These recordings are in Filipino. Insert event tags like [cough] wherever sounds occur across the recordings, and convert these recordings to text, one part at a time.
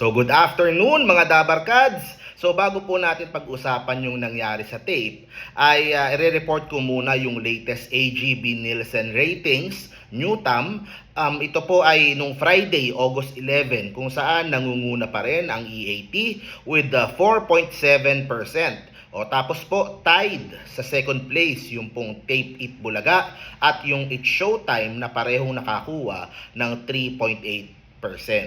So good afternoon mga Dabarkads! So bago po natin pag-usapan yung nangyari sa tape, ay uh, i-report ko muna yung latest AGB Nielsen ratings, Newtam. Um, ito po ay nung Friday, August 11, kung saan nangunguna pa rin ang EAT with uh, 4.7%. O tapos po tied sa second place yung pong Tape It Bulaga at yung It Showtime na parehong nakakuha ng 3.8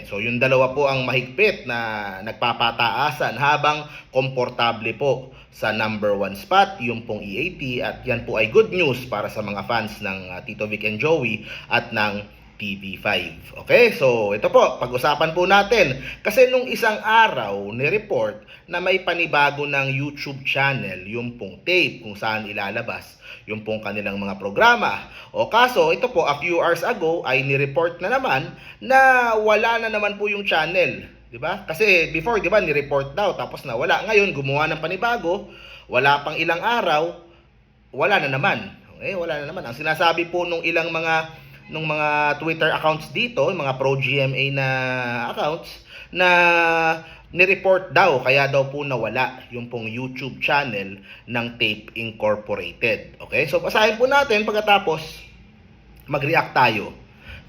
So yung dalawa po ang mahigpit na nagpapataasan habang komportable po sa number one spot yung pong EAT at yan po ay good news para sa mga fans ng uh, Tito Vic and Joey at ng TV5. Okay? So, ito po, pag-usapan po natin. Kasi nung isang araw, ni-report na may panibago ng YouTube channel, yung pong tape kung saan ilalabas yung pong kanilang mga programa. O kaso, ito po, a few hours ago, ay ni-report na naman na wala na naman po yung channel. 'di ba? Kasi before, 'di ba, ni-report daw tapos na wala. Ngayon gumawa ng panibago, wala pang ilang araw, wala na naman. Okay, wala na naman. Ang sinasabi po nung ilang mga nung mga Twitter accounts dito, mga pro GMA na accounts na ni-report daw kaya daw po nawala yung pong YouTube channel ng Tape Incorporated. Okay? So basahin po natin pagkatapos mag-react tayo.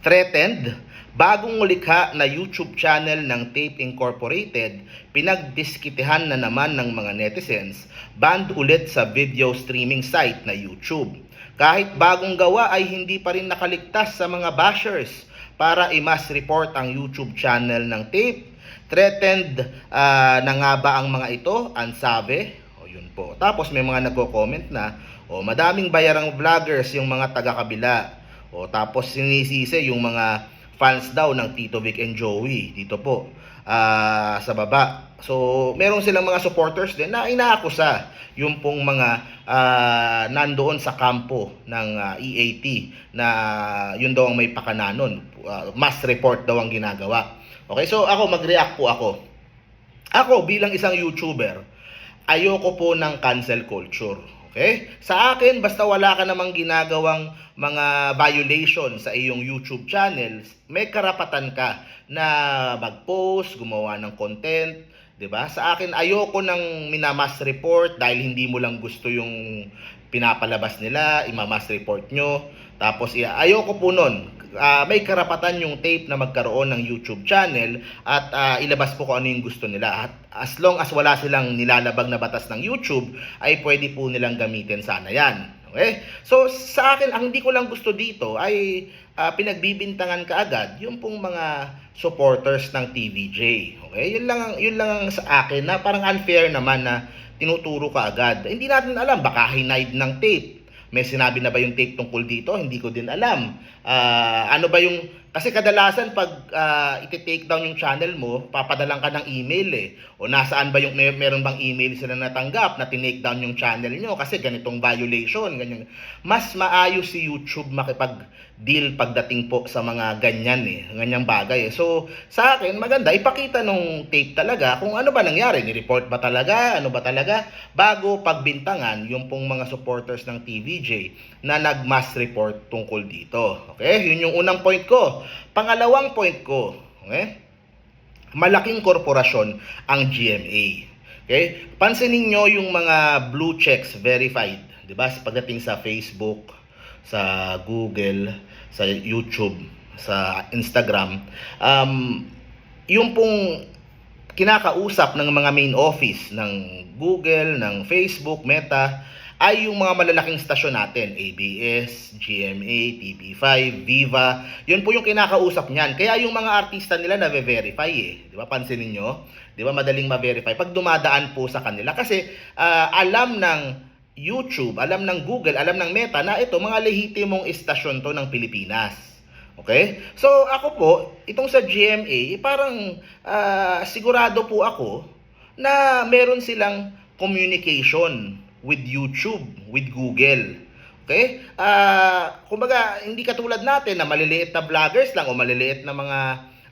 Threatened, bagong likha na YouTube channel ng Tape Incorporated, pinagdiskitehan na naman ng mga netizens, banned ulit sa video streaming site na YouTube. Kahit bagong gawa ay hindi pa rin nakaligtas sa mga bashers para i-mass report ang YouTube channel ng Tape. Threatened ah, na nga ba ang mga ito? Ansabe? O yun po. Tapos may mga nagko-comment na, o madaming bayarang vloggers yung mga taga-kabila. O tapos sinisisi yung mga fans daw ng Tito Vic and Joey dito po ah, sa baba. So, meron silang mga supporters din na inaakusa yung pong mga ah, nandoon sa kampo ng ah, EAT na yun daw ang may pakananon. Ah, mass report daw ang ginagawa. Okay, so ako mag-react po ako. Ako bilang isang YouTuber, ayoko po ng cancel culture. Okay? Sa akin, basta wala ka namang ginagawang mga violation sa iyong YouTube channel, may karapatan ka na mag-post, gumawa ng content, 'di ba? Sa akin, ayoko ng minamas report dahil hindi mo lang gusto yung pinapalabas nila, imamas report nyo. Tapos, ayoko po nun. Ah, may karapatan yung tape na magkaroon ng YouTube channel at ah, ilabas po kung ano yung gusto nila. At as long as wala silang nilalabag na batas ng YouTube, ay pwede po nilang gamitin sana yan. Okay? So, sa akin, ang hindi ko lang gusto dito ay ah, pinagbibintangan kaagad yung pong mga supporters ng TVJ. Okay? Yun lang, ang- yun lang ang sa akin na parang unfair naman na tinuturo ka agad. Hindi natin alam, baka hinide ng tape. May sinabi na ba yung tape tungkol dito? Hindi ko din alam. Ah, ano ba yung... Kasi kadalasan pag uh, iti-take down yung channel mo, papadalang ka ng email eh. O nasaan ba yung... May, meron bang email sila natanggap na tinake down yung channel nyo? Kasi ganitong violation, ganyan. Mas maayos si YouTube makipag-deal pagdating po sa mga ganyan eh. Ganyang bagay eh. So, sa akin, maganda. Ipakita nung tape talaga kung ano ba nangyari. Ni-report ba talaga? Ano ba talaga? Bago pagbintangan yung pong mga supporters ng TVJ na nag-mass report tungkol dito. Okay? Yun yung unang point ko. Pangalawang point ko, okay? Malaking korporasyon ang GMA. Okay? Pansinin nyo yung mga blue checks verified, 'di ba? Pagdating sa Facebook, sa Google, sa YouTube, sa Instagram, um, yung pong kinakausap ng mga main office ng Google, ng Facebook, Meta, ay yung mga malalaking stasyon natin, ABS, GMA, TV5, Viva, yun po yung kinakausap niyan. Kaya yung mga artista nila na verify eh. Di ba? Pansinin nyo? Di ba? Madaling ma-verify. Pag dumadaan po sa kanila. Kasi ah, alam ng YouTube, alam ng Google, alam ng Meta na ito, mga lehitimong istasyon to ng Pilipinas. Okay? So, ako po, itong sa GMA, eh, parang ah, sigurado po ako na meron silang communication with YouTube, with Google. Okay? Ah, kumbaga, hindi katulad natin na maliliit na vloggers lang o maliliit na mga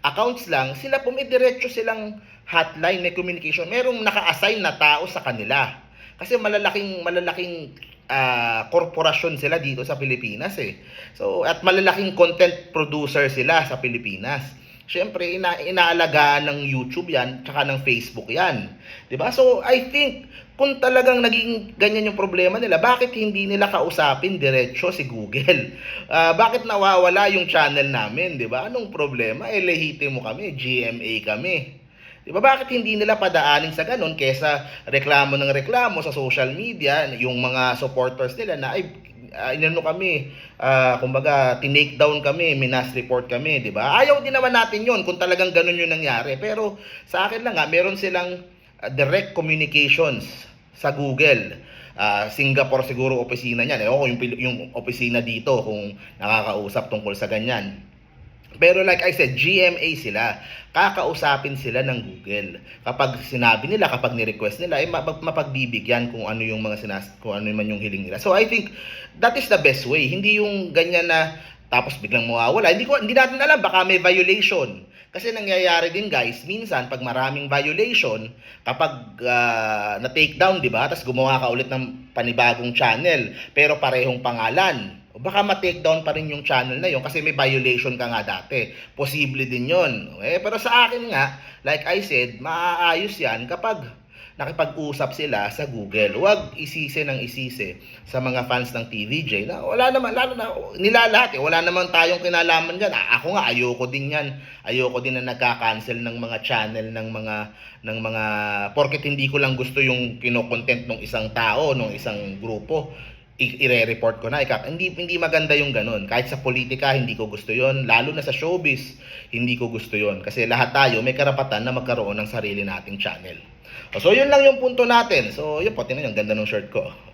accounts lang, sila po may diretso silang hotline, may communication. Merong naka-assign na tao sa kanila. Kasi malalaking malalaking ah, korporasyon sila dito sa Pilipinas eh. So, at malalaking content producer sila sa Pilipinas. Syempre ina inaalagaan ng YouTube yan, tsaka ng Facebook yan. ba? So I think kung talagang naging ganyan yung problema nila, bakit hindi nila kausapin diretso si Google? [laughs] Ah, bakit nawawala yung channel namin, ba? Anong problema? Eh lehitimo kami, GMA kami. 'Di ba? Bakit hindi nila padaanin sa ganun kesa reklamo ng reklamo sa social media yung mga supporters nila na ay uh, inano kami, ah, kumbaga tinake down kami, minas report kami, 'di ba? Ayaw din naman natin 'yon kung talagang ganun yung nangyari. Pero sa akin lang nga, meron silang ah, direct communications sa Google. Ah, Singapore siguro opisina niyan. Ewan ko yung, yung opisina dito kung nakakausap tungkol sa ganyan. Pero like I said, GMA sila. Kakausapin sila ng Google. Kapag sinabi nila, kapag ni-request nila, ay mapag- mapagbibigyan kung ano yung mga sinas kung ano man yung hiling nila. So I think that is the best way. Hindi yung ganyan na tapos biglang mawawala. Hindi ko hindi natin alam baka may violation. Kasi nangyayari din guys, minsan pag maraming violation, kapag ah, na-take down, 'di ba? Tapos gumawa ka ulit ng panibagong channel, pero parehong pangalan. Baka ma-take down pa rin yung channel na yon kasi may violation ka nga dati. Posible din yon. Eh, pero sa akin nga, like I said, maaayos yan kapag nakipag-usap sila sa Google. Huwag isisi ng isisi sa mga fans ng TVJ na wala naman, lalo na nila. Wala naman tayong kinalaman dyan. Ah, Ako nga, ayoko din yan. Ayoko din na nagka-cancel ng mga channel ng mga ng mga porket hindi ko lang gusto yung kino-content ng isang tao, ng isang grupo i- ire-report ko na ikak hindi hindi maganda yung ganun. Kahit sa politika hindi ko gusto yon lalo na sa showbiz hindi ko gusto yon kasi lahat tayo may karapatan na magkaroon ng sarili nating channel. So yun lang yung punto natin. So yun po tingnan nyo, ang ganda ng shirt ko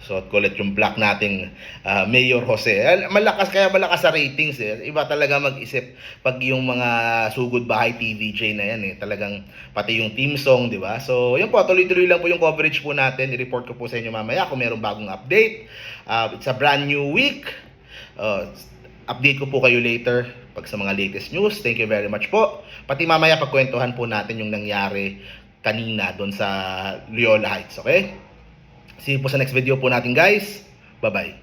Suot ko ulit yung black nating ah, Mayor Jose. Malakas kaya malakas sa ratings eh. Iba talaga mag-isip pag yung mga sugod bahay TVJ na yan eh. Talagang pati yung team song, di ba? So, yun po, tuloy-tuloy lang po yung coverage po natin. I-report ko po sa inyo mamaya kung mayroong bagong update. Ah, it's a brand new week. Uh, update ko po kayo later pag sa mga latest news. Thank you very much po. Pati mamaya pagkwentuhan po natin yung nangyari kanina doon sa Loyola Heights, okay? See you po sa next video po natin guys. Bye-bye.